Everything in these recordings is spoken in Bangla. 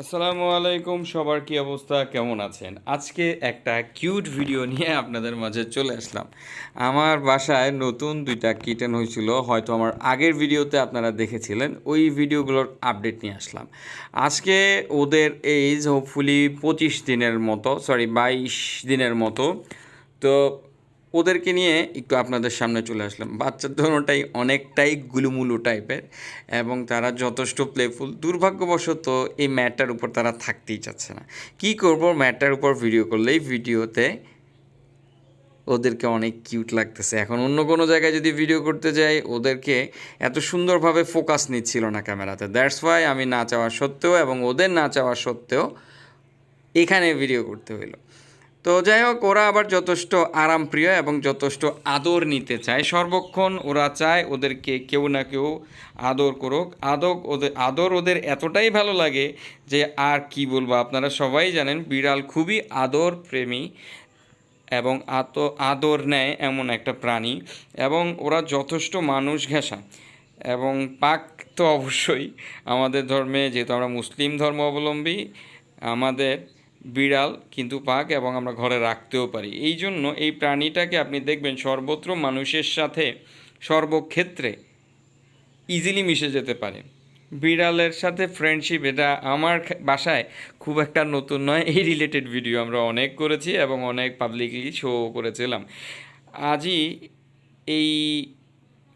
আসসালামু আলাইকুম, সবার কি অবস্থা? কেমন আছেন? আজকে একটা কিউট ভিডিও নিয়ে আপনাদের মাঝে চলে আসলাম। আমার বাসায় নতুন দুইটা কিটেন হয়েছিল, হয়তো আমার আগের ভিডিওতে আপনারা দেখেছিলেন, ওই ভিডিওগুলোর আপডেট নিয়ে আসলাম। আজকে ওদের এইজ হোপফুলি পঁচিশ দিনের মতো সরি বাইশ দিনের মতো। তো ওদেরকে নিয়ে একটু আপনাদের সামনে চলে আসলাম। বাচ্চার ধরনটাই অনেকটাই গুলুমুলু টাইপের এবং তারা যথেষ্ট প্লেফুল দুর্ভাগ্যবশত এই ম্যাটটার উপর তারা থাকতেই চাচ্ছে না। কি করব? ম্যাটটার উপর ভিডিও করলেই ভিডিওতে ওদেরকে অনেক কিউট লাগতেছে। এখন অন্য কোনো জায়গায় যদি ভিডিও করতে যাই, ওদেরকে এত সুন্দরভাবে ফোকাস নিচ্ছিল না ক্যামেরাতে। দ্যাটস ওয়াই আমি না চাওয়া সত্ত্বেও এবং ওদের না চাওয়া সত্ত্বেও এখানে ভিডিও করতে হইল। তো যাই হোক, ওরা আবার যথেষ্ট আরামপ্রিয় এবং যথেষ্ট আদর নিতে চায়। সর্বক্ষণ ওরা চায় ওদেরকে কেউ না কেউ আদর করুক। আদর ওদের আদর ওদের এতটাই ভালো লাগে যে আর কি বলব, আপনারা সবাই জানেন বিড়াল খুবই আদর প্রেমী এবং আত, আদর নেয় এমন একটা প্রাণী এবং ওরা যথেষ্ট মানুষ ঘেঁষা এবং পাক তো অবশ্যই আমাদের ধর্মে, যেহেতু আমরা মুসলিম ধর্ম অবলম্বী আমাদের বিড়াল কিন্তু পাক এবং আমরা ঘরে রাখতেও পারি। এই জন্য এই প্রাণীটাকে আপনি দেখবেন সর্বত্র মানুষের সাথে সর্বক্ষেত্রে ইজিলি মিশে যেতে পারে। বিড়ালের সাথে ফ্রেন্ডশিপ এটা আমার বাসায় খুব একটা নতুন নয়, এই রিলেটেড ভিডিও আমরা অনেক করেছি এবং অনেক পাবলিকলি শো করেছিলাম। আজই এই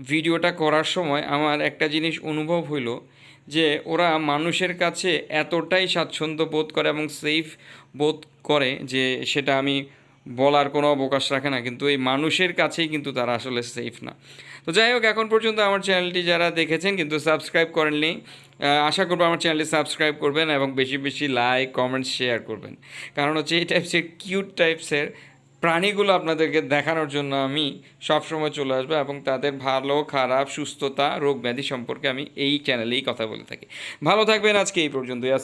ভিডিওটা করার সময় আমার একটা জিনিস অনুভব হইল যে ওরা মানুষের কাছে এতটাই স্বাচ্ছন্দ্য বোধ করে এবং সেফ বোধ করে যে সেটা আমি বলার কোনো অবকাশ রাখে না। কিন্তু এই মানুষের কাছেই কিন্তু তারা আসলে সেফ না। তো যাই হোক, এখন পর্যন্ত আমার চ্যানেলটি যারা দেখেছেন কিন্তু সাবস্ক্রাইব করেননি আশা করব আমার চ্যানেলটি সাবস্ক্রাইব করবেন এবং বেশি বেশি লাইক কমেন্টস শেয়ার করবেন। কারণ হচ্ছে এই টাইপসের কিউট টাইপসের প্রাণীগুলো আপনাদেরকে দেখানোর জন্য আমি সবসময় চলে আসব এবং তাদের ভালো, খারাপ, সুস্থতা, রোগ ব্যাধি সম্পর্কে আমি এই চ্যানেলেই কথা বলে থাকি। ভালো থাকবেন আজকে এই পর্যন্তই।